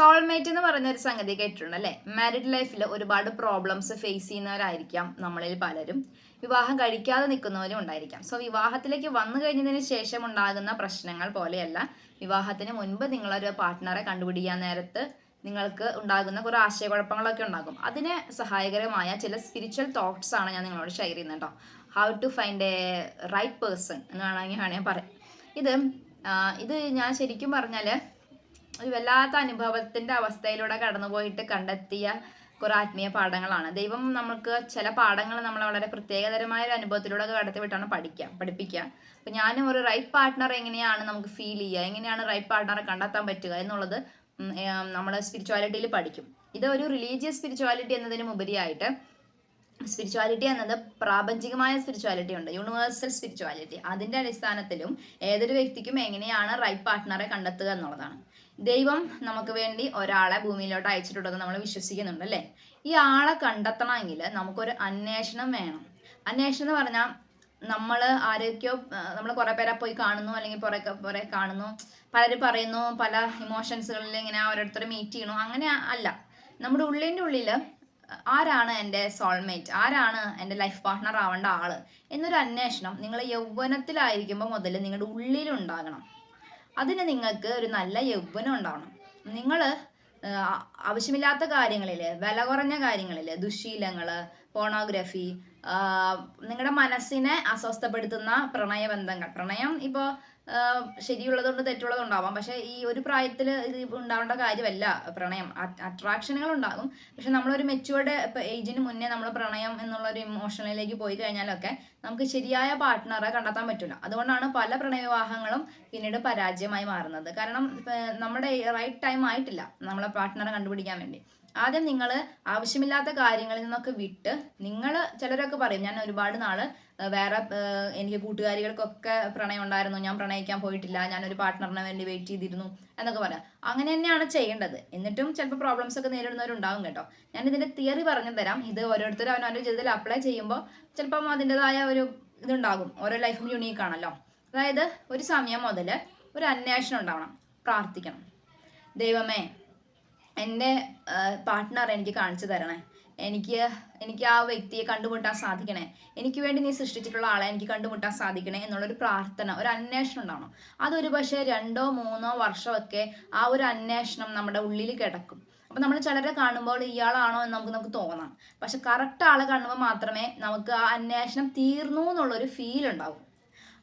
Soulmate എന്ന് പറയുന്ന ഒരു സംഗതി കേട്ടിട്ടുണ്ട് അല്ലേ? മാരിഡ് ലൈഫിൽ ഒരുപാട് പ്രോബ്ലംസ് ഫേസ് ചെയ്യുന്നവരായിരിക്കാം നമ്മളിൽ പലരും. വിവാഹം കഴിക്കാതെ നിൽക്കുന്നവരും ഉണ്ടായിരിക്കാം. സോ വിവാഹത്തിലേക്ക് വന്നു കഴിഞ്ഞതിന് ശേഷം ഉണ്ടാകുന്ന പ്രശ്നങ്ങൾ പോലെയല്ല. വിവാഹത്തിന് മുൻപ് നിങ്ങളൊരു പാർട്ട്ണറെ കണ്ടുപിടിക്കാൻ നേരത്ത് നിങ്ങൾക്ക് ഉണ്ടാകുന്ന കുറേ ആശയക്കുഴപ്പങ്ങളൊക്കെ ഉണ്ടാകും. അതിന് സഹായകരമായ ചില സ്പിരിച്വൽ തോട്ട്സ് ആണ് ഞാൻ നിങ്ങളോട് ഷെയർ ചെയ്യുന്നത് കേട്ടോ how to find a right person എന്ന് വേണമെങ്കിൽ വേണമെങ്കിൽ പറയാം. ഇത് ഇത് ഞാൻ ശരിക്കും പറഞ്ഞാൽ ഒരു വല്ലാത്ത അനുഭവത്തിന്റെ അവസ്ഥയിലൂടെ കടന്നുപോയിട്ട് കണ്ടെത്തിയ കുറെ ആത്മീയ പാഠങ്ങളാണ്. ദൈവം നമുക്ക് ചില പാഠങ്ങൾ നമ്മൾ വളരെ പ്രത്യേകതരമായ ഒരു അനുഭവത്തിലൂടെ കടത്തിവിട്ടാണ് പഠിക്കുക പഠിപ്പിക്കുക അപ്പൊ ഞാനും ഒരു റൈറ്റ് പാർട്ട്ണർ എങ്ങനെയാണ് നമുക്ക് ഫീൽ ചെയ്യുക എങ്ങനെയാണ് റൈറ്റ് പാർട്ട്ണറെ കണ്ടെത്താൻ പറ്റുക എന്നുള്ളത് നമ്മൾ സ്പിരിച്വാലിറ്റിയിൽ പഠിക്കും. ഇത് ഒരു റിലീജിയസ് സ്പിരിച്വാലിറ്റി എന്നതിനും ഉപരിയായിട്ട് സ്പിരിച്വാലിറ്റി എന്നത് പ്രാപഞ്ചികമായ സ്പിരിച്വാലിറ്റി ഉണ്ട്. യൂണിവേഴ്സൽ സ്പിരിച്വാലിറ്റി അതിന്റെ അടിസ്ഥാനത്തിലും ഏതൊരു വ്യക്തിക്കും എങ്ങനെയാണ് റൈറ്റ് പാർട്ട്ണറെ കണ്ടെത്തുക എന്നുള്ളതാണ്. ദൈവം നമുക്ക് വേണ്ടി ഒരാളെ ഭൂമിയിലോട്ട് അയച്ചിട്ടുണ്ടെന്ന് നമ്മൾ വിശ്വസിക്കുന്നുണ്ട് അല്ലേ? ഈ ആളെ കണ്ടെത്തണമെങ്കിൽ നമുക്കൊരു അന്വേഷണം വേണം. അന്വേഷണം എന്ന് പറഞ്ഞാൽ നമ്മൾ ആരൊക്കെയോ നമ്മൾ കുറേ പേരെ പോയി കാണുന്നു അല്ലെങ്കിൽ പുറേ പുറേ കാണുന്നു. പലരും പറയുന്നു പല ഇമോഷൻസുകളിൽ ഇങ്ങനെ ഓരോരുത്തരെ മീറ്റ് ചെയ്യണു. അങ്ങനെ അല്ല. നമ്മുടെ ഉള്ളിന്റെ ഉള്ളിൽ ആരാണ് എന്റെ സോൾമേറ്റ് ആരാണ് എന്റെ ലൈഫ് പാർട്ട്ണർ ആവേണ്ട ആൾ? എന്നൊരു അന്വേഷണം നിങ്ങൾ യൗവനത്തിലായിരിക്കുമ്പോൾ മുതൽ നിങ്ങളുടെ ഉള്ളിലുണ്ടാകണം. അതിന് നിങ്ങൾക്ക് ഒരു നല്ല യൗവനം ഉണ്ടാവണം. നിങ്ങൾ ആവശ്യമില്ലാത്ത കാര്യങ്ങളിൽ വില കുറഞ്ഞ കാര്യങ്ങളിൽ ദുശീലങ്ങൾ പോണോഗ്രഫി നിങ്ങളുടെ മനസ്സിനെ അസ്വസ്ഥപ്പെടുത്തുന്ന പ്രണയബന്ധങ്ങൾ. പ്രണയം ഇപ്പോൾ ശരിയുള്ളതുകൊണ്ട് തെറ്റുള്ളതുണ്ടാവാം. പക്ഷെ ഈ ഒരു പ്രായത്തിൽ ഇത് ഉണ്ടാവേണ്ട കാര്യമല്ല പ്രണയം. അട്രാക്ഷനുകൾ ഉണ്ടാകും പക്ഷെ നമ്മളൊരു മെച്ചുവേർഡ് ഏജിന് മുന്നേ നമ്മൾ പ്രണയം എന്നുള്ള ഒരു ഇമോഷനിലേക്ക് പോയി കഴിഞ്ഞാലൊക്കെ നമുക്ക് ശരിയായ പാർട്ട്ണറെ കണ്ടെത്താൻ പറ്റില്ല. അതുകൊണ്ടാണ് പല പ്രണയവിവാഹങ്ങളും പിന്നീട് പരാജയമായി മാറുന്നത്. കാരണം നമ്മുടെ റൈറ്റ് ടൈം ആയിട്ടില്ല നമ്മളെ പാർട്ട്ണറെ കണ്ടുപിടിക്കാൻ വേണ്ടി. ആദ്യം നിങ്ങൾ ആവശ്യമില്ലാത്ത കാര്യങ്ങളിൽ നിന്നൊക്കെ വിട്ട് നിങ്ങൾ ചിലരൊക്കെ പറയും ഞാൻ ഒരുപാട് നാൾ വേറെ എനിക്ക് കൂട്ടുകാരികൾക്കൊക്കെ പ്രണയം ഉണ്ടായിരുന്നു ഞാൻ പ്രണയിക്കാൻ പോയിട്ടില്ല ഞാൻ ഒരു പാർട്ട്ണറിന് വേണ്ടി വെയിറ്റ് ചെയ്തിരുന്നു എന്നൊക്കെ പറയാം. അങ്ങനെ തന്നെയാണ് ചെയ്യേണ്ടത്. എന്നിട്ടും ചിലപ്പോൾ പ്രോബ്ലംസ് ഒക്കെ നേരിടുന്നവരുണ്ടാവും കേട്ടോ. ഞാൻ ഇതിന്റെ തിയറി പറഞ്ഞു തരാം. ഇത് ഓരോരുത്തരും അവനവന്റെ ജീവിതത്തിൽ അപ്ലൈ ചെയ്യുമ്പോൾ ചിലപ്പം അതിന്റെതായ ഒരു ഇതുണ്ടാകും. ഓരോ ലൈഫും യുണീക്ക് ആണല്ലോ. അതായത് ഒരു സമയം മുതൽ ഒരു അന്വേഷണം ഉണ്ടാവണം. പ്രാർത്ഥിക്കണം. ദൈവമേ എന്റെ പാർട്ട്ണർ എനിക്ക് കാണിച്ചു തരണേ. എനിക്ക് എനിക്ക് ആ വ്യക്തിയെ കണ്ടുമുട്ടാൻ സാധിക്കണേ. എനിക്ക് വേണ്ടി നീ സൃഷ്ടിച്ചിട്ടുള്ള ആളെ എനിക്ക് കണ്ടുമുട്ടാൻ സാധിക്കണേ എന്നുള്ളൊരു പ്രാർത്ഥന ഒരു അന്വേഷണം ഉണ്ടാവണം. അതൊരു പക്ഷേ രണ്ടോ മൂന്നോ വർഷമൊക്കെ ആ ഒരു അന്വേഷണം നമ്മുടെ ഉള്ളിൽ കിടക്കും. അപ്പം നമ്മൾ ചിലരെ കാണുമ്പോൾ ഇയാളാണോ എന്ന് നമുക്ക് നമുക്ക് തോന്നാം. പക്ഷെ കറക്റ്റ് ആളെ കാണുമ്പോൾ മാത്രമേ നമുക്ക് ആ അന്വേഷണം തീർന്നു എന്നുള്ളൊരു ഫീൽ ഉണ്ടാവും.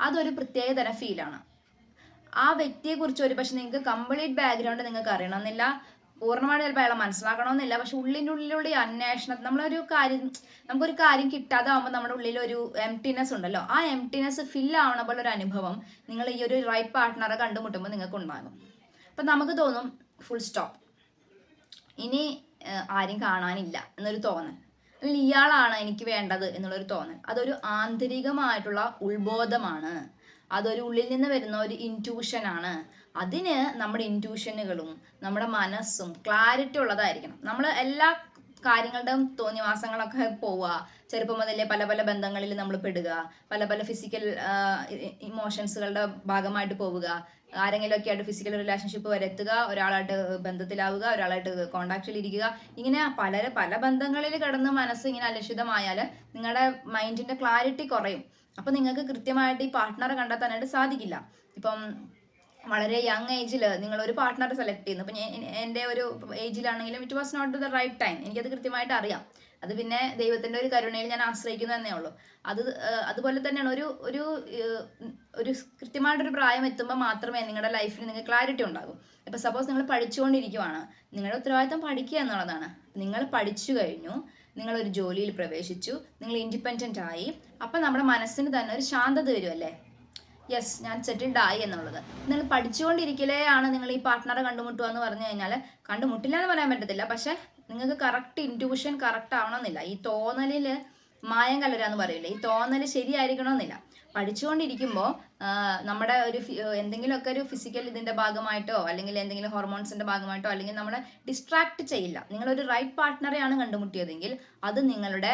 അതൊരു പ്രത്യേക തരം ഫീലാണ് ആ വ്യക്തിയെക്കുറിച്ച് ഒരു പക്ഷെ നിങ്ങൾക്ക് കംപ്ലീറ്റ് ബാക്ക്ഗ്രൗണ്ട് നിങ്ങൾക്ക് അറിയണമെന്നില്ല. പൂർണമായിട്ട് ചിലപ്പോൾ അയാളെ മനസ്സിലാക്കണമെന്നില്ല. പക്ഷെ ഉള്ളിന്റെ ഉള്ളിലുള്ള ഈ അന്വേഷണം നമ്മളൊരു കാര്യം നമുക്കൊരു കാര്യം കിട്ടാതെ ആകുമ്പോൾ നമ്മുടെ ഉള്ളിൽ ഒരു എംറ്റിനെസ് ഉണ്ടല്ലോ. ആ എംറ്റിനെസ് ഫിൽ ആവണ പോലെ ഒരു അനുഭവം നിങ്ങൾ ഈ ഒരു റൈറ്റ് പാർട്ട്ണറെ കണ്ടുമുട്ടുമ്പോൾ നിങ്ങൾക്ക് ഉണ്ടാകും. അപ്പം നമുക്ക് തോന്നും ഫുൾ സ്റ്റോപ്പ് ഇനി ആരും കാണാനില്ല എന്നൊരു തോന്നൽ. അല്ലെങ്കിൽ ഇയാളാണ് എനിക്ക് വേണ്ടത് എന്നുള്ളൊരു തോന്നൽ. അതൊരു ആന്തരികമായിട്ടുള്ള ഉത്ബോധമാണ്. അതൊരു ഉള്ളിൽ നിന്ന് വരുന്ന ഒരു ഇന്റ്യൂഷനാണ് അതിന് നമ്മുടെ ഇന്റ്യൂഷനുകളും നമ്മുടെ മനസ്സും ക്ലാരിറ്റി ഉള്ളതായിരിക്കണം. നമ്മൾ എല്ലാ കാര്യങ്ങളുടെയും തോന്നിവാസങ്ങളൊക്കെ പോവുക. ചെറുപ്പം മുതലേ പല പല ബന്ധങ്ങളിൽ നമ്മൾ പെടുക. പല പല ഫിസിക്കൽ ഇമോഷൻസുകളുടെ ഭാഗമായിട്ട് പോവുക. ആരെങ്കിലുമൊക്കെ ആയിട്ട് ഫിസിക്കൽ റിലേഷൻഷിപ്പ് വരെത്തുക ഒരാളായിട്ട് ബന്ധത്തിലാവുക. ഒരാളായിട്ട് കോണ്ടാക്റ്റിൽ ഇരിക്കുക. ഇങ്ങനെ പല പല ബന്ധങ്ങളിൽ കിടന്ന് മനസ്സ് ഇങ്ങനെ അലക്ഷിതമായാൽ നിങ്ങളുടെ മൈൻഡിന്റെ ക്ലാരിറ്റി കുറയും. അപ്പൊ നിങ്ങൾക്ക് കൃത്യമായിട്ട് ഈ പാർട്ട്ണറെ കണ്ടെത്താനായിട്ട് സാധിക്കില്ല. ഇപ്പം വളരെ യങ് ഏജിൽ നിങ്ങൾ ഒരു പാർട്ട്ണറെ സെലക്ട് ചെയ്യുന്നു. അപ്പം എന്റെ ഒരു ഏജിലാണെങ്കിലും it was not the right time എനിക്കത് കൃത്യമായിട്ട് അറിയാം. അത് പിന്നെ ദൈവത്തിന്റെ ഒരു കരുണയിൽ ഞാൻ ആശ്രയിക്കുന്നു എന്നേ ഉള്ളൂ. അത് അതുപോലെ തന്നെയാണ് ഒരു ഒരു ഒരു കൃത്യമായിട്ടൊരു പ്രായം എത്തുമ്പോൾ മാത്രമേ നിങ്ങളുടെ ലൈഫിൽ നിങ്ങൾക്ക് ക്ലാരിറ്റി ഉണ്ടാകും. ഇപ്പം സപ്പോസ് നിങ്ങൾ പഠിച്ചുകൊണ്ടിരിക്കുവാണ്. നിങ്ങളുടെ ഉത്തരവാദിത്തം പഠിക്കുക എന്നുള്ളതാണ്. നിങ്ങൾ പഠിച്ചു കഴിഞ്ഞു. നിങ്ങൾ ഒരു ജോലിയിൽ പ്രവേശിച്ചു. നിങ്ങൾ ഇൻഡിപെൻഡന്റ് ആയി. അപ്പം നമ്മുടെ മനസ്സിന് തന്നെ ഒരു ശാന്തത വരുമല്ലേ യെസ് ഞാൻ സെറ്റിൽഡ് ആയി എന്നുള്ളത്. നിങ്ങൾ പഠിച്ചുകൊണ്ടിരിക്കലേ ആണ് നിങ്ങൾ ഈ പാർട്ട്ണറെ കണ്ടുമുട്ടുക എന്ന് പറഞ്ഞു കഴിഞ്ഞാൽ. കണ്ടുമുട്ടില്ല എന്ന് പറയാൻ പറ്റത്തില്ല. പക്ഷേ നിങ്ങൾക്ക് കറക്റ്റ് ഇന്റ്യൂഷൻ കറക്റ്റ് ആവണമെന്നില്ല. ഈ തോന്നലിൽ മായം കലരാന്ന് പറയില്ലേ? ഈ തോന്നൽ ശരിയായിരിക്കണമെന്നില്ല പഠിച്ചുകൊണ്ടിരിക്കുമ്പോൾ നമ്മുടെ ഒരു എന്തെങ്കിലുമൊക്കെ ഒരു ഫിസിക്കൽ ഇതിന്റെ ഭാഗമായിട്ടോ അല്ലെങ്കിൽ എന്തെങ്കിലും ഹോർമോൺസിന്റെ ഭാഗമായിട്ടോ അല്ലെങ്കിൽ നമ്മളെ ഡിസ്ട്രാക്ട് ചെയ്യില്ല. നിങ്ങളൊരു റൈറ്റ് പാർട്ട്ണറെയാണ് കണ്ടുമുട്ടിയതെങ്കിൽ അത് നിങ്ങളുടെ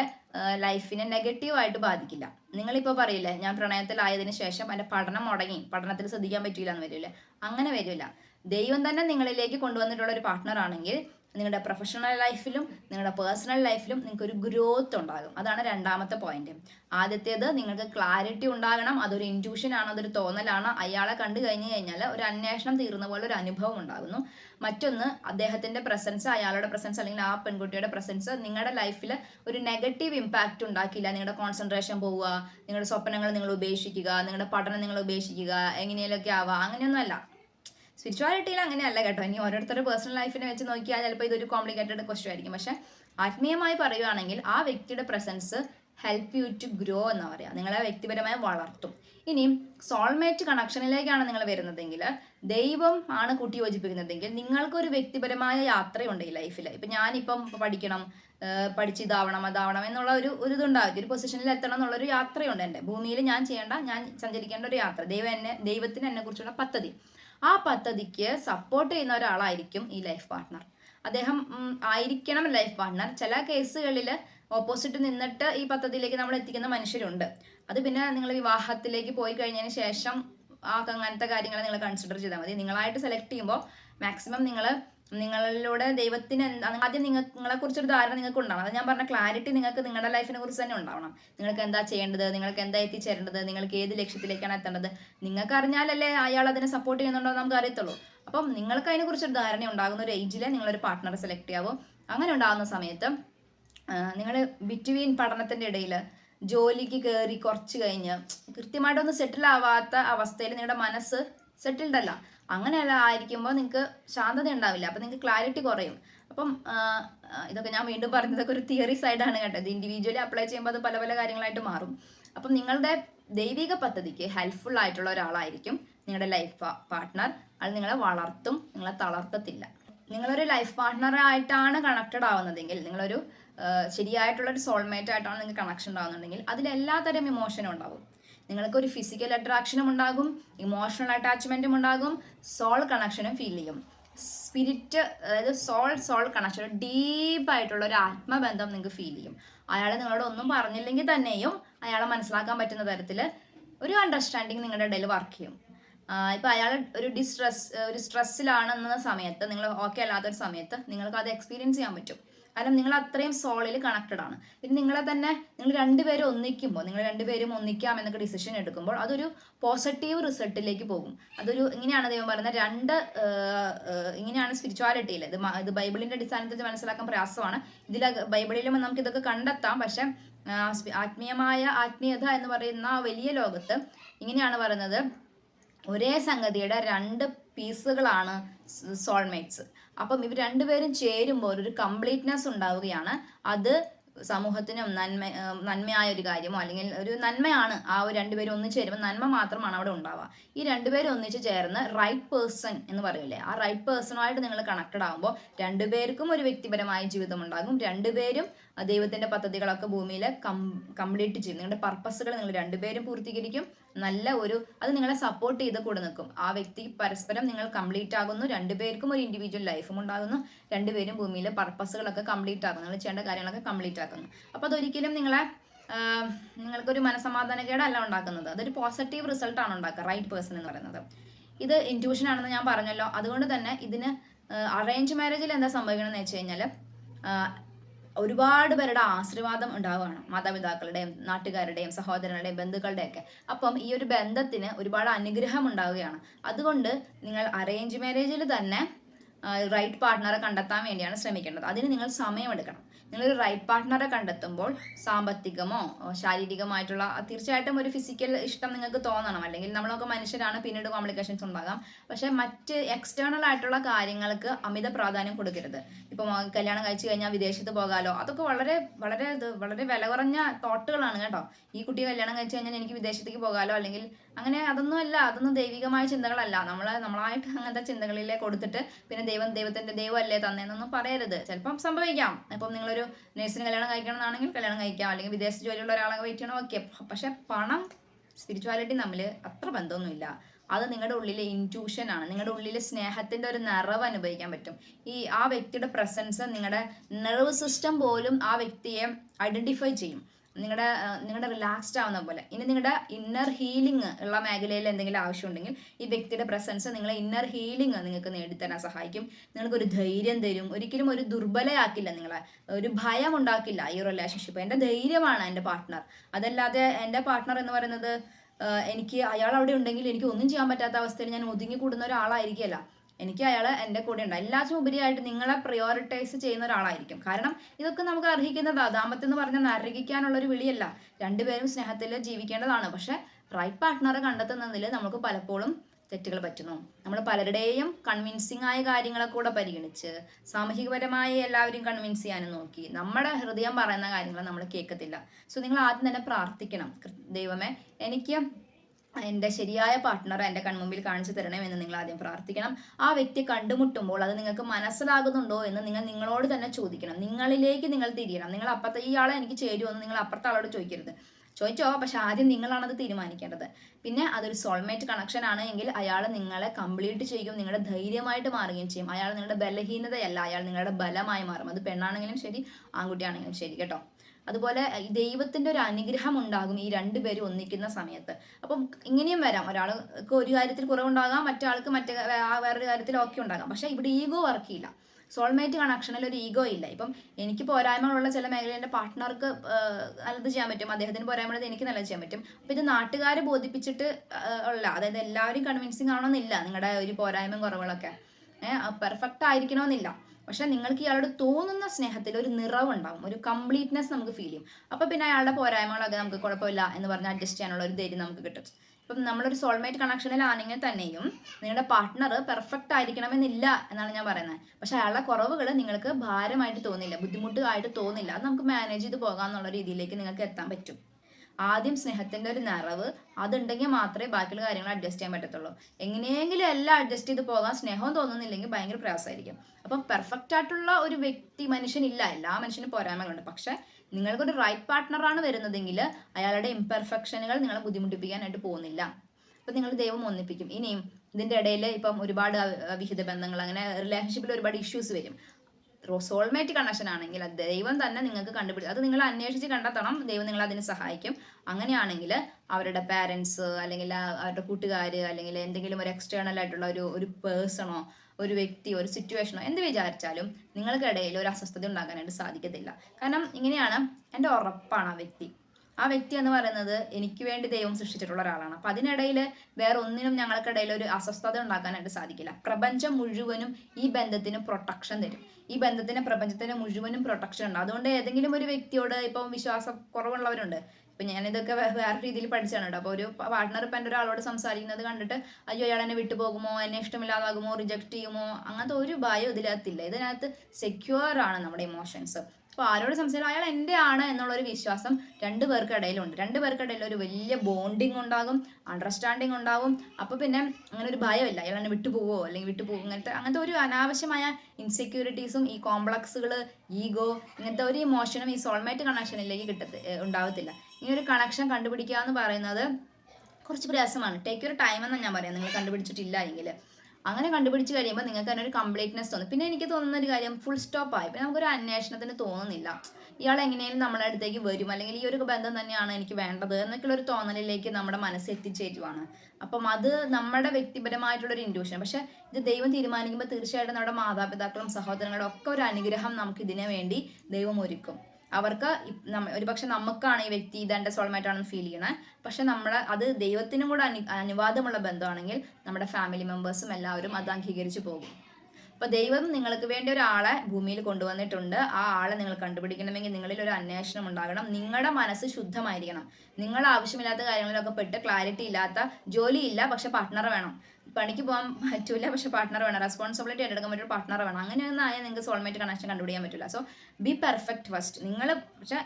ലൈഫിനെ നെഗറ്റീവായിട്ട് ബാധിക്കില്ല. നിങ്ങളിപ്പോൾ പറയില്ലേ ഞാൻ പ്രണയത്തിലായതിനു ശേഷം എന്റെ പഠനം മുടങ്ങി പഠനത്തിൽ ശ്രദ്ധിക്കാൻ പറ്റില്ല എന്ന് വരില്ലേ? അങ്ങനെ വരില്ല. ദൈവം തന്നെ നിങ്ങളിലേക്ക് കൊണ്ടുവന്നിട്ടുള്ള ഒരു പാർട്ട്ണർ ആണെങ്കിൽ നിങ്ങളുടെ പ്രൊഫഷണൽ ലൈഫിലും നിങ്ങളുടെ പേഴ്സണൽ ലൈഫിലും നിങ്ങൾക്ക് ഒരു ഗ്രോത്ത് ഉണ്ടാകും. അതാണ് രണ്ടാമത്തെ പോയിന്റ് ആദ്യത്തേത് നിങ്ങൾക്ക് ക്ലാരിറ്റി ഉണ്ടാകണം. അതൊരു ഇന്റ്യൂഷൻ ആണ് അതൊരു തോന്നലാണ്. അയാളെ കണ്ടു കഴിഞ്ഞു കഴിഞ്ഞാൽ ഒരു അന്വേഷണം തീർന്ന പോലെ ഒരു അനുഭവം ഉണ്ടാകുന്നു. മറ്റൊന്ന് അദ്ദേഹത്തിന്റെ പ്രസൻസ് അയാളുടെ പ്രസൻസ് അല്ലെങ്കിൽ ആ പെൺകുട്ടിയുടെ പ്രസൻസ് നിങ്ങളുടെ ലൈഫിൽ ഒരു നെഗറ്റീവ് ഇമ്പാക്റ്റ് ഉണ്ടാക്കില്ല. നിങ്ങളുടെ കോൺസെൻട്രേഷൻ പോവുക നിങ്ങളുടെ സ്വപ്നങ്ങൾ നിങ്ങൾ ഉപേക്ഷിക്കുക നിങ്ങളുടെ പഠനം നിങ്ങൾ ഉപേക്ഷിക്കുക എങ്ങനെയൊക്കെ ആവുക അങ്ങനെയൊന്നുമല്ല. സ്പിരിച്വാലിറ്റിയിൽ അങ്ങനെയല്ല കേട്ടോ. ഇനി ഓരോരുത്തരുടെ പേഴ്സണൽ ലൈഫിനെ വെച്ച് നോക്കിയാൽ ചിലപ്പോൾ ഇതൊരു കോംപ്ലിക്കേറ്റഡ് ക്വസ്റ്റ്യൻ ആയിരിക്കും. പക്ഷെ ആത്മീയമായി പറയുകയാണെങ്കിൽ ആ വ്യക്തിയുടെ presence help you to grow എന്ന് പറയാം നിങ്ങളെ വ്യക്തിപരമായി വളർത്തും. ഇനിയും സോൾമേറ്റ് കണക്ഷനിലേക്കാണ് നിങ്ങൾ വരുന്നതെങ്കിൽ ദൈവം ആണ് കൂട്ടി യോജിപ്പിക്കുന്നതെങ്കിൽ നിങ്ങൾക്കൊരു വ്യക്തിപരമായ യാത്രയുണ്ട് ഈ ലൈഫിൽ ഇപ്പം ഞാനിപ്പം പഠിക്കണം പഠിച്ച് ഇതാവണം അതാവണം എന്നുള്ള ഒരു ഒരു ഇതുണ്ടാകും ഒരു പൊസിഷനിൽ എത്തണം എന്നുള്ളൊരു യാത്രയുണ്ട് എന്റെ. ഭൂമിയിൽ ഞാൻ ചെയ്യേണ്ട ഞാൻ സഞ്ചരിക്കേണ്ട ഒരു യാത്ര. ദൈവം എന്നെ ദൈവത്തിന് എന്നെ കുറിച്ചുള്ള പദ്ധതി. ആ പദ്ധതിക്ക് സപ്പോർട്ട് ചെയ്യുന്ന ഒരാളായിരിക്കും ഈ ലൈഫ് പാർട്ട്ണർ അദ്ദേഹം ആയിരിക്കണം ലൈഫ് പാർട്ട്ണർ ചില കേസുകളിൽ ഓപ്പോസിറ്റ് നിന്നിട്ട് ഈ പദ്ധതിയിലേക്ക് നമ്മൾ എത്തിക്കുന്ന മനുഷ്യരുണ്ട്. അത് പിന്നെ നിങ്ങൾ വിവാഹത്തിലേക്ക് പോയി കഴിഞ്ഞതിന് ശേഷം ആ അങ്ങനത്തെ കാര്യങ്ങൾ നിങ്ങൾ കൺസിഡർ ചെയ്താൽ മതി. നിങ്ങളായിട്ട് സെലക്ട് ചെയ്യുമ്പോൾ മാക്സിമം നിങ്ങൾ നിങ്ങളിലൂടെ ദൈവത്തിന് ആദ്യം നിങ്ങൾ നിങ്ങളെ കുറിച്ചൊരു ധാരണ നിങ്ങൾക്ക് ഉണ്ടാവണം അത് ഞാൻ പറഞ്ഞ ക്ലാരിറ്റി നിങ്ങൾക്ക് നിങ്ങളുടെ ലൈഫിനെ കുറിച്ച് തന്നെ ഉണ്ടാവണം. നിങ്ങൾക്ക് എന്താ ചെയ്യേണ്ടത് നിങ്ങൾക്ക് എന്താ എത്തിച്ചേരേണ്ടത് നിങ്ങൾക്ക് ഏത് ലക്ഷ്യത്തിലേക്കാണ് എത്തേണ്ടത്. നിങ്ങൾക്ക് അറിഞ്ഞാലല്ലേ അയാൾ അതിനെ സപ്പോർട്ട് ചെയ്യുന്നുണ്ടോ നമുക്ക് അറിയത്തുള്ളൂ. അപ്പം നിങ്ങൾക്ക് അതിനെക്കുറിച്ചൊരു ധാരണ ഉണ്ടാകുന്ന ഒരു ഏജിൽ നിങ്ങളൊരു പാർട്ട്ണറെ സെലക്ട് ചെയ്യാവോ? അങ്ങനെ ഉണ്ടാകുന്ന സമയത്ത് നിങ്ങൾ ബിറ്റ്വീൻ പഠനത്തിന്റെ ഇടയിൽ ജോലിക്ക് കയറി കുറച്ച് കഴിഞ്ഞ് കൃത്യമായിട്ടൊന്ന് സെറ്റിൽ ആവാത്ത അവസ്ഥയിൽ നിങ്ങളുടെ മനസ്സ് സെറ്റിൽഡ് അല്ല. അങ്ങനെയല്ല ആയിരിക്കുമ്പോൾ നിങ്ങൾക്ക് ശാന്തത ഉണ്ടാവില്ല. അപ്പം നിങ്ങൾക്ക് ക്ലാരിറ്റി കുറയും. അപ്പം ഇതൊക്കെ ഞാൻ വീണ്ടും പറഞ്ഞതൊക്കെ ഒരു തിയറി സൈഡാണ് കേട്ടോ. ഇത് ഇൻഡിവിജ്വലി അപ്ലൈ ചെയ്യുമ്പോൾ അത് പല പല കാര്യങ്ങളായിട്ട് മാറും. അപ്പം നിങ്ങളുടെ ദൈവിക പദ്ധതിക്ക് ഹെൽപ്ഫുൾ ആയിട്ടുള്ള ഒരാളായിരിക്കും നിങ്ങളുടെ ലൈഫ് പാർട്ട്ണർ അത് നിങ്ങളെ വളർത്തും നിങ്ങളെ തളർത്തത്തില്ല. നിങ്ങളൊരു ലൈഫ് പാർട്ട്ണറായിട്ടാണ് കണക്റ്റഡ് ആവുന്നതെങ്കിൽ നിങ്ങളൊരു ശരിയായിട്ടുള്ള ഒരു സോൾമേറ്റ് ആയിട്ടാണ് നിങ്ങൾക്ക് കണക്ഷൻ ഉണ്ടാകുന്നുണ്ടെങ്കിൽ അതിൽ എല്ലാതരം ഇമോഷനും ഉണ്ടാവും. നിങ്ങൾക്ക് ഒരു ഫിസിക്കൽ അട്രാക്ഷനും ഉണ്ടാകും ഇമോഷണൽ അറ്റാച്ച്മെന്റും ഉണ്ടാകും സോൾ കണക്ഷനും ഫീൽ ചെയ്യും. സ്പിരിറ്റ് അതായത് സോൾ സോൾ കണക്ഷൻ ഡീപ്പായിട്ടുള്ള ഒരു ആത്മബന്ധം നിങ്ങൾക്ക് ഫീൽ ചെയ്യും. അയാൾ നിങ്ങളോട് ഒന്നും പറഞ്ഞില്ലെങ്കിൽ തന്നെയും അയാളെ മനസ്സിലാക്കാൻ പറ്റുന്ന തരത്തിൽ ഒരു അണ്ടർസ്റ്റാൻഡിങ് നിങ്ങളുടെ ഇടയിൽ വർക്ക് ചെയ്യും. ഇപ്പം അയാൾ ഒരു ഡിസ്ട്രെസ് ഒരു സ്ട്രെസ്സിലാണെന്ന സമയത്ത് നിങ്ങൾ ഓക്കെ അല്ലാത്തൊരു സമയത്ത് നിങ്ങൾക്ക് അത് എക്സ്പീരിയൻസ് ചെയ്യാൻ പറ്റും. കാരണം നിങ്ങൾ അത്രയും സോളിൽ കണക്റ്റഡ് ആണ്. പിന്നെ നിങ്ങളെ തന്നെ നിങ്ങൾ രണ്ടുപേരും ഒന്നിക്കുമ്പോൾ നിങ്ങൾ രണ്ടുപേരും ഒന്നിക്കാം എന്നൊക്കെ ഡിസിഷൻ എടുക്കുമ്പോൾ അതൊരു പോസിറ്റീവ് റിസൾട്ടിലേക്ക് പോകും. അതൊരു ഇങ്ങനെയാണ് ദൈവം പറയുന്നത് രണ്ട് ഇങ്ങനെയാണ് സ്പിരിച്വാലിറ്റിയിൽ ഇത് ഇത് ബൈബിളിന്റെ അടിസ്ഥാനത്തിൽ മനസ്സിലാക്കാൻ പ്രയാസമാണ്. ഇതിൽ ബൈബിളിലും നമുക്ക് ഇതൊക്കെ കണ്ടെത്താം. പക്ഷെ ആത്മീയമായ ആത്മീയത എന്ന് പറയുന്ന വലിയ ലോകത്ത് ഇങ്ങനെയാണ് പറയുന്നത് ഒരേ സംഗതിയുടെ രണ്ട് പീസുകളാണ് സോൾമേറ്റ്സ് അപ്പം ഇവർ രണ്ടുപേരും ചേരുമ്പോൾ ഒരു കംപ്ലീറ്റ്നെസ് ഉണ്ടാവുകയാണ്. അത് സമൂഹത്തിനും നന്മ നന്മയായ ഒരു കാര്യമോ അല്ലെങ്കിൽ ഒരു നന്മയാണ് ആ ഒരു രണ്ടുപേരും ഒന്നിച്ച് ചേരുമ്പോൾ നന്മ മാത്രമാണ് അവിടെ ഉണ്ടാവുക. ഈ രണ്ടുപേരും ഒന്നിച്ച് ചേർന്ന് റൈറ്റ് പേഴ്സൺ എന്ന് പറയില്ലേ ആ റൈറ്റ് പേഴ്സണുമായിട്ട് നിങ്ങൾ കണക്റ്റഡ് ആകുമ്പോൾ രണ്ടുപേർക്കും ഒരു വ്യക്തിപരമായ ജീവിതം ഉണ്ടാകും. രണ്ടുപേരും ദൈവത്തിന്റെ പദ്ധതികളൊക്കെ ഭൂമിയിൽ കം കംപ്ലീറ്റ് ചെയ്യും. നിങ്ങളുടെ പർപ്പസുകൾ നിങ്ങൾ രണ്ടുപേരും പൂർത്തീകരിക്കും. നല്ല ഒരു അത് നിങ്ങളെ സപ്പോർട്ട് ചെയ്ത് കൂടെ നിൽക്കും. ആ വ്യക്തി പരസ്പരം നിങ്ങൾ കംപ്ലീറ്റ് ആകുന്നു. രണ്ടുപേർക്കും ഒരു ഇൻഡിവിജ്വൽ ലൈഫും ഉണ്ടാകുന്നു. രണ്ടുപേരും ഭൂമിയിലെ പർപ്പസുകളൊക്കെ കംപ്ലീറ്റ് ആകുന്നു നിങ്ങൾ ചെയ്യേണ്ട കാര്യങ്ങളൊക്കെ കംപ്ലീറ്റ് ആക്കുന്നു. അപ്പോൾ അതൊരിക്കലും നിങ്ങളെ നിങ്ങൾക്കൊരു മനസമാധാനക്കേടല്ല ഉണ്ടാക്കുന്നത്. അതൊരു പോസിറ്റീവ് റിസൾട്ടാണ് ഉണ്ടാക്കുക. റൈറ്റ് പേഴ്സൺ എന്ന് പറയുന്നത്. ഇത് ഇന്റ്യൂഷൻ ആണെന്ന് ഞാൻ പറഞ്ഞല്ലോ. അതുകൊണ്ട് തന്നെ ഇതിന് അറേഞ്ച് മാരേജിൽ എന്താ സംഭവിക്കണമെന്ന് വെച്ച് കഴിഞ്ഞാൽ ഒരുപാട് പേരുടെ ആശീർവാദം ഉണ്ടാവുകയാണ്. മാതാപിതാക്കളുടെയും നാട്ടുകാരുടെയും സഹോദരങ്ങളുടെയും ബന്ധുക്കളുടെയൊക്കെ. അപ്പം ഈ ഒരു ബന്ധത്തിന് ഒരുപാട് അനുഗ്രഹം ഉണ്ടാവുകയാണ്. അതുകൊണ്ട് നിങ്ങൾ അറേഞ്ച് മാരേജിൽ തന്നെ റൈറ്റ് പാർട്ട്ണറെ കണ്ടെത്താൻ വേണ്ടിയാണ് ശ്രമിക്കേണ്ടത്. അതിന് നിങ്ങൾ സമയമെടുക്കണം. നിങ്ങളൊരു റൈറ്റ് പാർട്ട്ണറെ കണ്ടെത്തുമ്പോൾ സാമ്പത്തികമോ ശാരീരികമായിട്ടുള്ള തീർച്ചയായിട്ടും ഒരു ഫിസിക്കൽ ഇഷ്ടം നിങ്ങൾക്ക് തോന്നണം. അല്ലെങ്കിൽ നമ്മളൊക്കെ മനുഷ്യരാണ് പിന്നീട് കോംപ്ലിക്കേഷൻസ് ഉണ്ടാകാം. പക്ഷേ മറ്റ് എക്സ്റ്റേണൽ ആയിട്ടുള്ള കാര്യങ്ങൾക്ക് അമിത പ്രാധാന്യം കൊടുക്കരുത്. ഇപ്പം കല്യാണം കഴിച്ചു കഴിഞ്ഞാൽ വിദേശത്ത് പോകാലോ അതൊക്കെ വളരെ വളരെ വളരെ വില കുറഞ്ഞ തോട്ടുകളാണ് കേട്ടോ. ഈ കുട്ടി കല്യാണം കഴിച്ചു കഴിഞ്ഞാൽ എനിക്ക് വിദേശത്തേക്ക് പോകാലോ അല്ലെങ്കിൽ അങ്ങനെ അതൊന്നും അല്ല അതൊന്നും ദൈവികമായ ചിന്തകളല്ല. നമ്മൾ നമ്മളായിട്ട് അങ്ങനത്തെ ചിന്തകളിലേക്ക് കൊടുത്തിട്ട് പിന്നെ ദൈവം ദൈവത്തിന്റെ ദൈവമല്ലേ തന്നേന്നൊന്നും പറയരുത്. ചിലപ്പം സംഭവിക്കാം. ഇപ്പം നിങ്ങളൊരു നേഴ്സിന് കല്യാണം കഴിക്കണം എന്നാണെങ്കിൽ കല്യാണം കഴിക്കാം. അല്ലെങ്കിൽ വിദേശ ജോലിയുള്ള ഒരാളെ വെയിറ്റ് ചെയ്യണം. ഓക്കെ പക്ഷെ പണം സ്പിരിച്വാലിറ്റി തമ്മിൽ അത്ര ബന്ധമൊന്നുമില്ല. അത് നിങ്ങളുടെ ഉള്ളിലെ ഇന്റ്യൂഷൻ ആണ്. നിങ്ങളുടെ ഉള്ളിലെ സ്നേഹത്തിന്റെ ഒരു നിറവ് അനുഭവിക്കാൻ പറ്റും. ഈ ആ വ്യക്തിയുടെ പ്രസൻസ് നിങ്ങളുടെ നെർവ് സിസ്റ്റം പോലും ആ വ്യക്തിയെ ഐഡന്റിഫൈ ചെയ്യും. നിങ്ങളുടെ നിങ്ങളുടെ റിലാക്സ്ഡ് ആവുന്ന പോലെ. ഇനി നിങ്ങളുടെ ഇന്നർ ഹീലിംഗ് ഉള്ള മേഖലയിൽ എന്തെങ്കിലും ആവശ്യമുണ്ടെങ്കിൽ ഈ വ്യക്തിയുടെ പ്രസൻസ് നിങ്ങളെ ഇന്നർ ഹീലിംഗ് നിങ്ങൾക്ക് നേടിത്തരാൻ സഹായിക്കും. നിങ്ങൾക്ക് ഒരു ധൈര്യം തരും. ഒരിക്കലും ഒരു ദുർബലയാക്കില്ല നിങ്ങളെ. ഒരു ഭയം ഉണ്ടാക്കില്ല ഈ റിലേഷൻഷിപ്പ് എന്റെ ധൈര്യമാണ് എന്റെ പാർട്ട്ണർ അതല്ലാതെ എന്റെ പാർട്ട്ണർ എന്ന് പറയുന്നത് എനിക്ക് അയാൾ അവിടെ ഉണ്ടെങ്കിൽ എനിക്ക് ഒന്നും ചെയ്യാൻ പറ്റാത്ത അവസ്ഥയിൽ ഞാൻ ഒതുങ്ങി കൂടുന്ന ഒരാളായിരിക്കില്ല എനിക്ക് അയാൾ എന്റെ കൂടെ ഉണ്ട്. എല്ലാത്തിനും ഉപരിയായിട്ട് നിങ്ങളെ പ്രയോറിറ്റൈസ് ചെയ്യുന്ന ഒരാളായിരിക്കും. കാരണം ഇതൊക്കെ നമുക്ക് അർഹിക്കുന്നത് ദാമ്പത്യം എന്ന് പറഞ്ഞാൽ നരകിക്കാനുള്ള ഒരു വിളിയല്ല. രണ്ടുപേരും സ്നേഹത്തിൽ ജീവിക്കേണ്ടതാണ്. പക്ഷെ റൈറ്റ് പാർട്ട്ണറെ കണ്ടെത്തുന്നതിൽ നമുക്ക് പലപ്പോഴും തെറ്റുകൾ പറ്റുന്നു. നമ്മൾ പലരുടെയും കൺവിൻസിങ് ആയ കാര്യങ്ങളെ കൂടെ പരിഗണിച്ച് സാമൂഹികപരമായ എല്ലാവരും കൺവിൻസ് ചെയ്യാനും നോക്കി നമ്മുടെ ഹൃദയം പറയുന്ന കാര്യങ്ങൾ നമ്മൾ കേൾക്കത്തില്ല. സോ നിങ്ങൾ ആദ്യം തന്നെ പ്രാർത്ഥിക്കണം. ദൈവമേ എനിക്ക് എന്റെ ശരിയായ പാർട്ട്ണർ എന്റെ കൺമുമ്പിൽ കാണിച്ചു തരണമെന്ന് നിങ്ങൾ ആദ്യം പ്രാർത്ഥിക്കണം. ആ വ്യക്തി കണ്ടുമുട്ടുമ്പോൾ അത് നിങ്ങൾക്ക് മനസ്സിലാകുന്നുണ്ടോ എന്ന് നിങ്ങൾ നിങ്ങളോട് തന്നെ ചോദിക്കണം. നിങ്ങളിലേക്ക് നിങ്ങൾ തിരിയണം. നിങ്ങൾ അപ്പുറത്തെ ആളെ എനിക്ക് ചേരുമെന്ന് നിങ്ങൾ അപ്പുറത്തെ ആളോട് ചോദിക്കരുത്. ചോദിച്ചോ? പക്ഷെ ആദ്യം നിങ്ങളാണത് തീരുമാനിക്കേണ്ടത്. പിന്നെ അതൊരു സോൾമേറ്റ് കണക്ഷൻ ആണ് എങ്കിൽ അയാൾ നിങ്ങളെ കംപ്ലീറ്റ് ചെയ്യും നിങ്ങളുടെ ധൈര്യമായിട്ട് മാറുകയും ചെയ്യും. അയാൾ നിങ്ങളുടെ ബലഹീനതയല്ല അയാൾ നിങ്ങളുടെ ബലമായി മാറും. അത് പെണ്ണാണെങ്കിലും ശരി ആൺകുട്ടിയാണെങ്കിലും ശരി. കേട്ടോ? അതുപോലെ ദൈവത്തിന്റെ ഒരു അനുഗ്രഹം ഉണ്ടാകും ഈ രണ്ടുപേരും ഒന്നിക്കുന്ന സമയത്ത്. അപ്പം ഇങ്ങനെയും വരാം. ഒരാൾക്ക് ഒരു കാര്യത്തിൽ കുറവുണ്ടാകാം മറ്റാൾക്ക് മറ്റേ വേറൊരു കാര്യത്തിൽ ഓക്കെ ഉണ്ടാകാം. പക്ഷെ ഇവിടെ ഈഗോ വർക്ക് ചെയ്യില്ല. സോൾമേറ്റ് കണക്ഷനിൽ ഒരു ഈഗോ ഇല്ല. ഇപ്പം എനിക്ക് പോരായ്മകളുള്ള ചില മേഖലയിൽ എന്റെ പാർട്ട്ണർക്ക് നല്ലത് ചെയ്യാൻ പറ്റും. അദ്ദേഹത്തിന് പോരായ്മകളത് എനിക്ക് നല്ലത് ചെയ്യാൻ പറ്റും. അപ്പം ഇത് നാട്ടുകാരെ ബോധിപ്പിച്ചിട്ട് ഉള്ള അതായത് എല്ലാവരും കൺവിൻസിങ് ആവണമെന്നില്ല നിങ്ങളുടെ ഒരു പോരായ്മയും കുറവുകളൊക്കെ. പെർഫെക്റ്റ് ആയിരിക്കണമെന്നില്ല. പക്ഷെ നിങ്ങൾക്ക് ഇയാളോട് തോന്നുന്ന സ്നേഹത്തിൽ ഒരു നിറവുണ്ടാവും ഒരു കംപ്ലീറ്റ്നെസ് നമുക്ക് ഫീൽ ചെയ്യും. അപ്പോൾ പിന്നെ അയാളുടെ പോരായ്മകളൊക്കെ നമുക്ക് കുഴപ്പമില്ല എന്ന് പറഞ്ഞ് അഡ്ജസ്റ്റ് ചെയ്യാനുള്ള ഒരു ധൈര്യം നമുക്ക് കിട്ടും. ഇപ്പം നമ്മളൊരു സോൾമേറ്റ് കണക്ഷനിലാണെങ്കിൽ തന്നെയും നിങ്ങളുടെ പാർട്ട്ണർ പെർഫെക്റ്റ് ആയിരിക്കണമെന്നില്ല എന്നാണ് ഞാൻ പറയുന്നത്. പക്ഷെ അയാളുടെ കുറവുകൾ നിങ്ങൾക്ക് ഭാരമായിട്ട് തോന്നില്ല ബുദ്ധിമുട്ടായിട്ട് തോന്നില്ല. അത് നമുക്ക് മാനേജ് ചെയ്ത് പോകാമെന്നുള്ള രീതിയിലേക്ക് നിങ്ങൾക്ക് എത്താൻ പറ്റും. ആദ്യം സ്നേഹത്തിന്റെ ഒരു നിറവ് അതുണ്ടെങ്കിൽ മാത്രമേ ബാക്കിയുള്ള കാര്യങ്ങൾ അഡ്ജസ്റ്റ് ചെയ്യാൻ പറ്റത്തുള്ളൂ. എങ്ങനെയെങ്കിലും എല്ലാം അഡ്ജസ്റ്റ് ചെയ്ത് പോകാൻ സ്നേഹം തോന്നുന്നില്ലെങ്കിൽ ഭയങ്കര പ്രയാസമായിരിക്കും. അപ്പം പെർഫെക്റ്റ് ആയിട്ടുള്ള ഒരു വ്യക്തി മനുഷ്യനില്ല എല്ലാ മനുഷ്യനും പോരായ്മകളുണ്ട്. പക്ഷെ നിങ്ങൾക്കൊരു റൈറ്റ് പാർട്ട്ണറാണ് വരുന്നതെങ്കിൽ അയാളുടെ ഇംപെർഫെക്ഷനുകൾ നിങ്ങളെ ബുദ്ധിമുട്ടിപ്പിക്കാനായിട്ട് പോകുന്നില്ല. അപ്പം നിങ്ങൾ ദൈവം ഒന്നിപ്പിക്കും. ഇനിയും ഇതിന്റെ ഇടയിൽ ഇപ്പം ഒരുപാട് വിഹിത ബന്ധങ്ങൾ അങ്ങനെ റിലേഷൻഷിപ്പിൽ ഒരുപാട് ഇഷ്യൂസ് വരും. സോൾമേറ്റ് കണക്ഷൻ ആണെങ്കിൽ അത് ദൈവം തന്നെ നിങ്ങൾക്ക് കണ്ടുപിടിച്ച് അത് നിങ്ങൾ അന്വേഷിച്ച് കണ്ടെത്തണം. ദൈവം നിങ്ങൾ അതിന് സഹായിക്കും. അങ്ങനെയാണെങ്കിൽ അവരുടെ പാരൻസ് അല്ലെങ്കിൽ അവരുടെ കൂട്ടുകാർ അല്ലെങ്കിൽ എന്തെങ്കിലും ഒരു എക്സ്റ്റേണൽ ആയിട്ടുള്ള ഒരു ഒരു പേഴ്സണോ ഒരു വ്യക്തി ഒരു സിറ്റുവേഷനോ എന്ത് വിചാരിച്ചാലും നിങ്ങൾക്കിടയിൽ ഒരു അസ്വസ്ഥത ഉണ്ടാക്കാനായിട്ട് സാധിക്കത്തില്ല. കാരണം ഇങ്ങനെയാണ് എന്റെ ഉറപ്പാണ് ആ വ്യക്തി. ആ വ്യക്തി എന്ന് പറയുന്നത് എനിക്ക് വേണ്ടി ദൈവം സൃഷ്ടിച്ചിട്ടുള്ള ഒരാളാണ്. അപ്പൊ അതിനിടയിൽ വേറെ ഒന്നിനും ഞങ്ങൾക്കിടയിൽ ഒരു അസ്വസ്ഥത ഉണ്ടാക്കാനായിട്ട് സാധിക്കില്ല. പ്രപഞ്ചം മുഴുവനും ഈ ബന്ധത്തിന് പ്രൊട്ടക്ഷൻ തരും. ഈ ബന്ധത്തിന് പ്രപഞ്ചത്തിന് മുഴുവനും പ്രൊട്ടക്ഷൻ ഉണ്ട്. അതുകൊണ്ട് ഏതെങ്കിലും ഒരു വ്യക്തിയോട് ഇപ്പം വിശ്വാസം കുറവുള്ളവരുണ്ട്. ഇപ്പൊ ഞാനിതൊക്കെ വേറെ രീതിയിൽ പഠിച്ചാണ് കേട്ടോ. അപ്പോൾ ഒരു പാർട്ട്ണർ ഇപ്പം എന്റെ ഒരാളോട് സംസാരിക്കുന്നത് കണ്ടിട്ട് അയ്യോ അയാൾ എന്നെ വിട്ടുപോകുമോ എന്നെ ഇഷ്ടമില്ലാതാകുമോ? റിജക്ട് ചെയ്യുമോ? അങ്ങനത്തെ ഒരു ഭയം ഇതിനകത്തില്ല. ഇതിനകത്ത് സെക്യൂർ ആണ് നമ്മുടെ ഇമോഷൻസ് അപ്പോൾ ആരോട് സംസാരിച്ചാൽ അയാൾ എന്റെ ആണ് എന്നുള്ള ഒരു വിശ്വാസം രണ്ടു പേർക്കിടയിലുണ്ട് രണ്ടു പേർക്കിടയിൽ ഒരു വലിയ ബോണ്ടിങ് ഉണ്ടാകും അണ്ടർസ്റ്റാൻഡിങ് ഉണ്ടാകും. അപ്പോൾ പിന്നെ അങ്ങനെ ഒരു ഭയമില്ല. അയാൾ എന്നെ വിട്ടുപോകുമോ അല്ലെങ്കിൽ വിട്ടുപോകും ഇങ്ങനത്തെ അങ്ങനത്തെ ഒരു അനാവശ്യമായ ഇൻസെക്യൂരിറ്റീസും ഈ കോംപ്ലക്സുകൾ ഈഗോ ഇങ്ങനത്തെ ഒരു ഇമോഷനും ഈ സോൾമേറ്റ് കണക്ഷനിലേക്ക് കിട്ടത്തി ഉണ്ടാവത്തില്ല. ഈ ഒരു കണക്ഷൻ കണ്ടുപിടിക്കുക എന്ന് പറയുന്നത് കുറച്ച് പ്രയാസമാണ്. ടേക്ക് യുവർ ടൈം എന്നാണ് ഞാൻ പറയാം. നിങ്ങൾ കണ്ടുപിടിച്ചിട്ടില്ല എങ്കിൽ അങ്ങനെ കണ്ടുപിടിച്ച് കഴിയുമ്പോൾ നിങ്ങൾക്ക് ഒരു കംപ്ലീറ്റ്നെസ് തോന്നും. പിന്നെ എനിക്ക് തോന്നുന്ന ഒരു കാര്യം ഫുൾ സ്റ്റോപ്പ് ആയി. പിന്നെ നമുക്കൊരു അന്വേഷണത്തിന് തോന്നുന്നില്ല. ഇയാൾ എങ്ങനെയും നമ്മുടെ അടുത്തേക്ക് വരും. അല്ലെങ്കിൽ ഈ ഒരു ബന്ധം തന്നെയാണ് എനിക്ക് വേണ്ടത് എന്നൊക്കെയുള്ള ഒരു തോന്നലിലേക്ക് നമ്മുടെ മനസ്സ് എത്തിച്ചേരുവാണ്. അപ്പം അത് നമ്മുടെ വ്യക്തിപരമായിട്ടുള്ള ഒരു ഇൻഡ്യൂഷൻ പക്ഷെ ഇത് ദൈവം തീരുമാനിക്കുമ്പോൾ തീർച്ചയായിട്ടും നമ്മുടെ മാതാപിതാക്കളും സഹോദരങ്ങളും ഒക്കെ ഒരു അനുഗ്രഹം നമുക്ക് ഇതിനു വേണ്ടി ദൈവം ഒരുക്കും. അവർക്ക് ഒരു പക്ഷെ ഒരുപക്ഷെ നമുക്കാണ് ഈ വ്യക്തി സോൾമേറ്റ് ആണെന്ന് ഫീൽ ചെയ്യണേ. പക്ഷെ നമ്മളെ അത് ദൈവത്തിനും കൂടെ അനു അനുവാദമുള്ള ബന്ധമാണെങ്കിൽ നമ്മുടെ ഫാമിലി മെമ്പേഴ്സും എല്ലാവരും അത് അംഗീകരിച്ചു പോകും. അപ്പൊ ദൈവം നിങ്ങൾക്ക് വേണ്ടി ഒരാളെ ഭൂമിയിൽ കൊണ്ടുവന്നിട്ടുണ്ട്. ആ ആളെ നിങ്ങൾ കണ്ടുപിടിക്കണമെങ്കിൽ നിങ്ങളിൽ ഒരു അന്വേഷണം ഉണ്ടാകണം. നിങ്ങളുടെ മനസ്സ് ശുദ്ധമായിരിക്കണം. നിങ്ങൾ ആവശ്യമില്ലാത്ത കാര്യങ്ങളിലൊക്കെ പെട്ട് ക്ലാരിറ്റി ഇല്ലാത്ത ജോലി ഇല്ല പക്ഷെ പാർട്ട്ണർ വേണം. പണിക്ക് പോകാൻ പറ്റൂല പക്ഷെ പാർട്ട്ണർ വേണം. റെസ്പോൺസിബിലിറ്റി ഏറ്റെടുക്കാൻ പറ്റിയ പാർട്ട്ണർ വേണം. അങ്ങനെയൊന്നും ആയാൽ നിങ്ങൾക്ക് സോൾമേറ്റ് കണക്ഷൻ കണ്ടുപിടിക്കാൻ പറ്റില്ല സോ ബി പെർഫെക്റ്റ് ഫസ്റ്റ് നിങ്ങൾ പക്ഷെ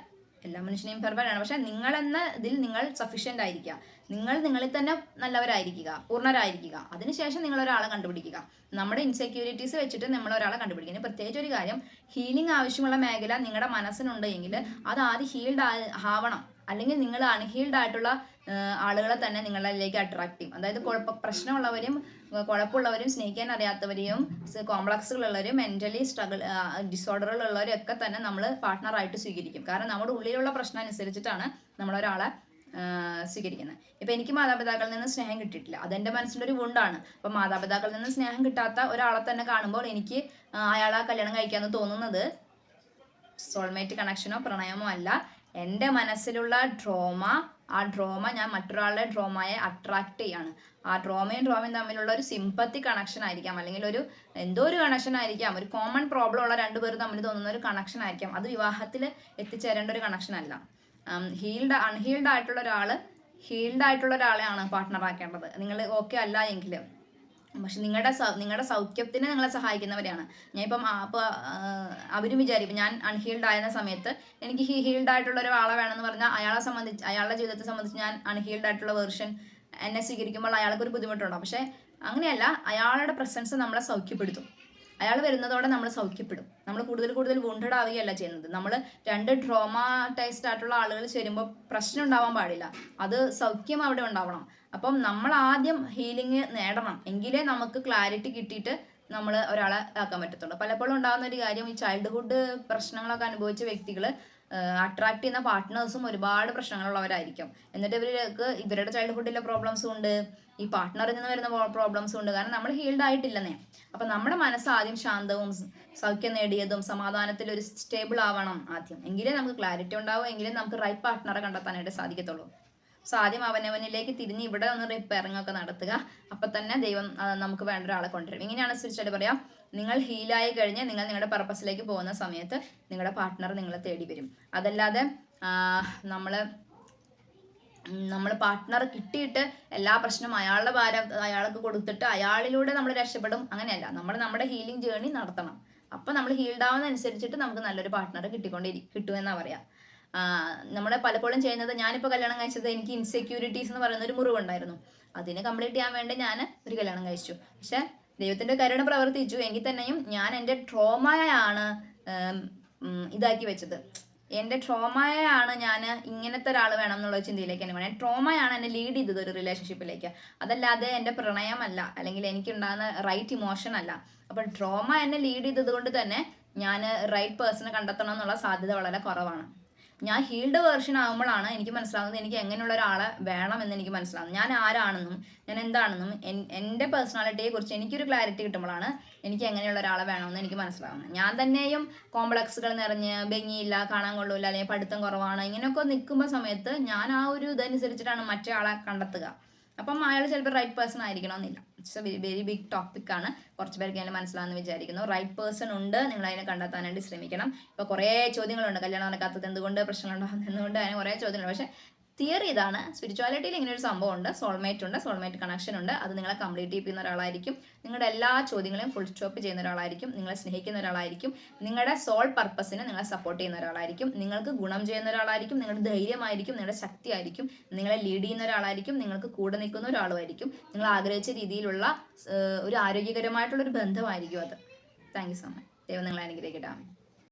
എല്ലാ മനുഷ്യനെയും പെർഫെക്റ്റ് ആണ്. പക്ഷെ നിങ്ങൾ എന്ന ഇതിൽ നിങ്ങൾ സഫീഷ്യന്റ് ആയിരിക്കുക. നിങ്ങൾ നിങ്ങളിൽ തന്നെ നല്ലവരായിരിക്കുക പൂർണരായിരിക്കുക. അതിനുശേഷം നിങ്ങൾ ഒരാളെ കണ്ടുപിടിക്കുക. നമ്മുടെ ഇൻസെക്യൂരിറ്റീസ് വെച്ചിട്ട് നമ്മൾ ഒരാളെ കണ്ടുപിടിക്കുക. ഇനി പ്രത്യേകിച്ച് ഒരു കാര്യം ഹീലിംഗ് ആവശ്യമുള്ള മേഖല നിങ്ങളുടെ മനസ്സിനുണ്ട് എങ്കിൽ അത് ആദ്യം ഹീൽഡ് ആവണം. അല്ലെങ്കിൽ നിങ്ങൾ അൺഹീൽഡ് ആയിട്ടുള്ള ആളുകളെ തന്നെ നിങ്ങളിലേക്ക് അട്രാക്ട് ചെയ്യും. അതായത് കുഴപ്പ പ്രശ്നമുള്ളവരും കുഴപ്പമുള്ളവരും സ്നേഹിക്കാൻ അറിയാത്തവരെയും കോംപ്ലക്സുകളുള്ളവരും മെന്റലി സ്ട്രഗിൾ ഡിസോർഡറുകളുള്ളവരും ഒക്കെ തന്നെ നമ്മൾ പാർട്ട്ണറായിട്ട് സ്വീകരിക്കും. കാരണം നമ്മുടെ ഉള്ളിലുള്ള പ്രശ്നം അനുസരിച്ചിട്ടാണ് നമ്മളൊരാളെ സ്വീകരിക്കുന്നത്. ഇപ്പൊ എനിക്ക് മാതാപിതാക്കളിൽ നിന്ന് സ്നേഹം കിട്ടിയിട്ടില്ല. അതെന്റെ മനസ്സിന്റെ ഒരു വുണ്ടാണ് അപ്പൊ മാതാപിതാക്കളിൽ നിന്ന് സ്നേഹം കിട്ടാത്ത ഒരാളെ തന്നെ കാണുമ്പോൾ എനിക്ക് അയാളെ കല്യാണം കഴിക്കാന്ന് തോന്നുന്നത് സോൾമേറ്റ് കണക്ഷനോ പ്രണയമോ അല്ല. എന്റെ മനസ്സിലുള്ള ഡ്രോമ ആ ഡ്രോമ ഞാൻ മറ്റൊരാളുടെ ഡ്രോമയെ അട്രാക്ട് ചെയ്യാണ്. ആ ഡ്രോമയും ഡ്രോമയും തമ്മിലുള്ള ഒരു സിമ്പത്തി കണക്ഷൻ ആയിരിക്കാം. അല്ലെങ്കിൽ ഒരു എന്തോ ഒരു കണക്ഷൻ ആയിരിക്കാം. ഒരു കോമൺ പ്രോബ്ലം ഉള്ള രണ്ടുപേരും തമ്മിൽ തോന്നുന്ന ഒരു കണക്ഷൻ ആയിരിക്കാം. അത് വിവാഹത്തിൽ എത്തിച്ചേരേണ്ട ഒരു കണക്ഷൻ അല്ല. ഹീൽഡ് അൺഹീൽഡ് ആയിട്ടുള്ള ഒരാൾ ഹീൽഡ് ആയിട്ടുള്ള ഒരാളെയാണ് പാർട്ട്ണർ ആക്കേണ്ടത്. നിങ്ങൾ ഓക്കെ അല്ല എങ്കിൽ പക്ഷെ നിങ്ങളുടെ നിങ്ങളുടെ സൗഖ്യത്തിന് നിങ്ങളെ സഹായിക്കുന്നവരെയാണ്. ഞാൻ ഇപ്പം അപ്പോൾ അവരും വിചാരിക്കും ഞാൻ അൺഹീൽഡ് ആയിരുന്ന സമയത്ത് എനിക്ക് ഹീൽഡ് ആയിട്ടുള്ള ഒരാളെ വേണമെന്ന് പറഞ്ഞാൽ അയാളെ സംബന്ധിച്ച് അയാളുടെ ജീവിതത്തെ സംബന്ധിച്ച് ഞാൻ അൺഹീൽഡ് ആയിട്ടുള്ള വേർഷൻ എന്നെ സ്വീകരിക്കുമ്പോൾ അയാൾക്ക് ഒരു ബുദ്ധിമുട്ടുണ്ടാവും. പക്ഷെ അങ്ങനെയല്ല അയാളുടെ പ്രസൻസ് നമ്മളെ സൗഖ്യപ്പെടുത്തും. അയാൾ വരുന്നതോടെ നമ്മൾ സൗഖ്യപ്പെടും. നമ്മൾ കൂടുതൽ കൂടുതൽ വോണ്ടഡ് ആവുകയല്ല ചെയ്യുന്നത്. നമ്മൾ രണ്ട് ട്രോമാറ്റൈസ്ഡ് ആയിട്ടുള്ള ആളുകൾ ചേരുമ്പോൾ പ്രശ്നം ഉണ്ടാവാൻ പാടില്ല. അത് സൗഖ്യം അവിടെ ഉണ്ടാവണം. അപ്പം നമ്മൾ ആദ്യം ഹീലിംഗ് നേടണം. എങ്കിലേ നമുക്ക് ക്ലാരിറ്റി കിട്ടിയിട്ട് നമ്മൾ ഒരാളെ ആക്കാൻ പറ്റത്തുള്ളൂ. പലപ്പോഴും ഉണ്ടാകുന്ന ഒരു കാര്യം ഈ ചൈൽഡ്ഹുഡ് പ്രശ്നങ്ങളൊക്കെ അനുഭവിച്ച വ്യക്തികൾ അട്രാക്ട് ചെയ്യുന്ന പാർട്ട്നേഴ്സും ഒരുപാട് പ്രശ്നങ്ങളുള്ളവരായിരിക്കും. എന്നിട്ട് ഇവർക്ക് ഇവരുടെ ചൈൽഡ്ഹുഡിലെ പ്രോബ്ലംസും ഉണ്ട് ഈ പാർട്ട്ണറിൽ നിന്ന് വരുന്ന പ്രോബ്ലംസും ഉണ്ട്. കാരണം നമ്മൾ ഹീൽഡ് ആയിട്ടില്ലെന്നേ. അപ്പൊ നമ്മുടെ മനസ്സ് ആദ്യം ശാന്തവും സൗഖ്യം നേടിയതും സമാധാനത്തിൽ ഒരു സ്റ്റേബിൾ ആവണം ആദ്യം. എങ്കിലേ നമുക്ക് ക്ലാരിറ്റി ഉണ്ടാവും എങ്കിലേ നമുക്ക് റൈറ്റ് പാർട്ട്ണറെ കണ്ടെത്താനായിട്ട് സാധിക്കത്തുള്ളൂ. സോ ആദ്യം അവനവനിലേക്ക് തിരിഞ്ഞ് ഇവിടെ ഒന്ന് റിപ്പയറിംഗ് ഒക്കെ നടത്തുക. അപ്പൊ തന്നെ ദൈവം നമുക്ക് വേണ്ട ഒരാളെ കൊണ്ടുവരും. ഇങ്ങനെയാണ് സ്വിച്ചായിട്ട് പറയാം നിങ്ങൾ ഹീലായി കഴിഞ്ഞ് നിങ്ങൾ നിങ്ങളുടെ പർപ്പസിലേക്ക് പോകുന്ന സമയത്ത് നിങ്ങളുടെ പാർട്ട്ണർ നിങ്ങളെ തേടി വരും. അതല്ലാതെ നമ്മൾ നമ്മൾ പാർട്ട്ണർ കിട്ടിയിട്ട് എല്ലാ പ്രശ്നവും അയാളുടെ ഭാരം അയാൾക്ക് കൊടുത്തിട്ട് അയാളിലൂടെ നമ്മൾ രക്ഷപ്പെടും. അങ്ങനെയല്ല. നമ്മൾ നമ്മുടെ ഹീലിംഗ് ജേർണി നടത്തണം. അപ്പം നമ്മൾ ഹീൽഡ് ആവുന്ന അനുസരിച്ചിട്ട് നമുക്ക് നല്ലൊരു പാർട്ട്ണർ കിട്ടിക്കൊണ്ടിരി കിട്ടുമെന്നാ പറയാ. നമ്മൾ പലപ്പോഴും ചെയ്യുന്നത് ഞാനിപ്പോൾ കല്യാണം കഴിച്ചത് എനിക്ക് ഇൻസെക്യൂരിറ്റീസ് എന്ന് പറയുന്ന ഒരു മുറിവുണ്ടായിരുന്നു. അതിന് കംപ്ലീറ്റ് ചെയ്യാൻ വേണ്ടി ഞാൻ ഒരു കല്യാണം കഴിച്ചു. പക്ഷെ ദൈവത്തിന്റെ കരുണ പ്രവർത്തിച്ചു. എങ്കിൽ തന്നെയും ഞാൻ എന്റെ ട്രോമയാണ് ഇതാക്കി വെച്ചത്. എന്റെ ട്രോമയാണ് ഞാൻ ഇങ്ങനത്തെ ഒരാൾ വേണം എന്നുള്ള ചിന്തയിലേക്ക് എന്നെ വേണം ട്രോമയാണ് എന്നെ ലീഡ് ചെയ്തത് ഒരു റിലേഷൻഷിപ്പിലേക്ക് അതല്ലാതെ എന്റെ പ്രണയമല്ല. അല്ലെങ്കിൽ എനിക്കുണ്ടാകുന്ന റൈറ്റ് ഇമോഷൻ അല്ല. അപ്പോൾ ട്രോമ എന്നെ ലീഡ് ചെയ്തത് കൊണ്ട് തന്നെ ഞാൻ റൈറ്റ് പേഴ്സണെ കണ്ടെത്തണം എന്നുള്ള സാധ്യത വളരെ കുറവാണ്. ഞാൻ ഹീൽഡ് വേർഷൻ ആകുമ്പോഴാണ് എനിക്ക് മനസ്സിലാവുന്നത് എനിക്ക് എങ്ങനെയുള്ള ഒരാളെ വേണം എന്ന് എനിക്ക് മനസ്സിലാകുന്നത് ഞാൻ ആരാണെന്നും ഞാൻ എന്താണെന്നും എന്റെ പേഴ്സണാലിറ്റിയെ കുറിച്ച് എനിക്കൊരു ക്ലാരിറ്റി കിട്ടുമ്പോഴാണ് എനിക്ക് എങ്ങനെയുള്ള ഒരാളെ വേണമെന്ന് എനിക്ക് മനസ്സിലാവുന്നത്. ഞാൻ തന്നെയും കോംപ്ലക്സുകൾ നിറഞ്ഞ് ഭംഗിയില്ല കാണാൻ കൊള്ളൂല അല്ലെങ്കിൽ പഠിത്തം കുറവാണ് ഇങ്ങനെയൊക്കെ നിൽക്കുമ്പോൾ സമയത്ത് ഞാൻ ആ ഒരു ഇതനുസരിച്ചിട്ടാണ് മറ്റേ ആളെ കണ്ടെത്തുക. അപ്പം അയാൾ ചിലപ്പോൾ റൈറ്റ് പേഴ്സൺ ആയിരിക്കണമെന്നില്ല it's a very big topic ആണ്. കുറച്ച് പേർക്ക് അതിൽ മനസ്സിലാവുന്ന വിചാരിക്കുന്നു. റൈറ്റ് പേഴ്സൺ ഉണ്ട്. നിങ്ങൾ അതിനെ കണ്ടെത്താനായിട്ട് ശ്രമിക്കണം. ഇപ്പോൾ കുറേ ചോദ്യങ്ങളുണ്ട്. കല്യാണം നടക്കാത്തത് എന്തുകൊണ്ട്? പ്രശ്നങ്ങളുണ്ടാകുന്നത് എന്തുകൊണ്ട്? അതിന് കുറേ ചോദ്യങ്ങളുണ്ട്. പക്ഷേ തിയറി ഇതാണ്. സ്പിരിച്വാലിറ്റിയിൽ ഇങ്ങനെ ഒരു സംഭവം ഉണ്ട് സോൾമേറ്റ് ഉണ്ട്. സോൾമേറ്റ് കണക്ഷൻ ഉണ്ട്. അത് നിങ്ങളെ കംപ്ലീറ്റ് ചെയ്യുന്ന ഒരാളായിരിക്കും. നിങ്ങളുടെ എല്ലാ ചോദ്യങ്ങളെയും ഫുൾ സ്റ്റോപ്പ് ചെയ്യുന്ന ഒരാളായിരിക്കും. നിങ്ങളെ സ്നേഹിക്കുന്ന ഒരാളായിരിക്കും. നിങ്ങളുടെ സോൾ പർപ്പസിനെ നിങ്ങളെ സപ്പോർട്ട് ചെയ്യുന്ന ഒരാളായിരിക്കും. നിങ്ങൾക്ക് ഗുണം ചെയ്യുന്ന ഒരാളായിരിക്കും. നിങ്ങളുടെ ധൈര്യമായിരിക്കും. നിങ്ങളുടെ ശക്തിയായിരിക്കും. നിങ്ങളെ ലീഡ് ചെയ്യുന്ന ഒരാളായിരിക്കും. നിങ്ങൾക്ക് കൂടെ നിൽക്കുന്ന ഒരാളുമായിരിക്കും. നിങ്ങൾ ആഗ്രഹിച്ച രീതിയിലുള്ള ഒരു ആരോഗ്യകരമായിട്ടുള്ള ഒരു ബന്ധമായിരിക്കും അത്. താങ്ക് യു സോ മച്ച് ദൈവം നിങ്ങളെ അനുഗ്രഹിക്കട്ടെ.